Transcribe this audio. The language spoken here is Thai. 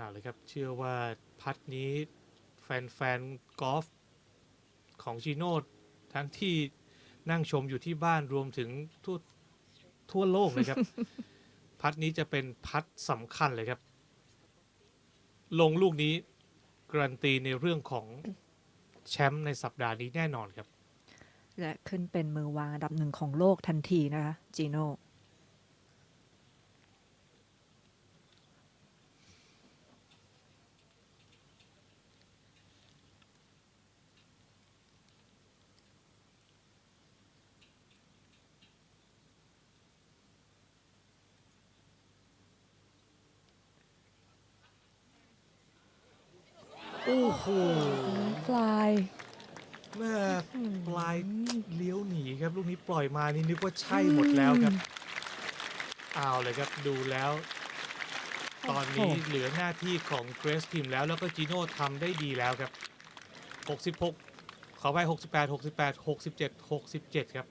เอาเลยครับ เชื่อว่าพัดนี้แฟนๆกอล์ฟของจีโน่ทั้งที่นั่งชมอยู่ที่บ้านรวมถึงทั่วทั่วโลกเลยครับ พัดนี้จะเป็นพัดสำคัญเลยครับ ลงลูกนี้การันตีในเรื่องของแชมป์ในสัปดาห์นี้แน่นอนครับ และขึ้นเป็นมือวางอันดับหนึ่งของโลกทันทีนะคะจีโน่ โอ้โหปลายแม่ปลายเลี้ยวหนีครับลูกนี้ปล่อยมานี่นึกว่าใช่หมดแล้วครับเอาเลยครับดูแล้ว ตอนนี้โอ้โหเหลือหน้าที่ของเกรซทีมแล้วแล้วก็จีโน่ทำได้ดีแล้วครับ 66 ขอไป 68 68 67 67 ครับ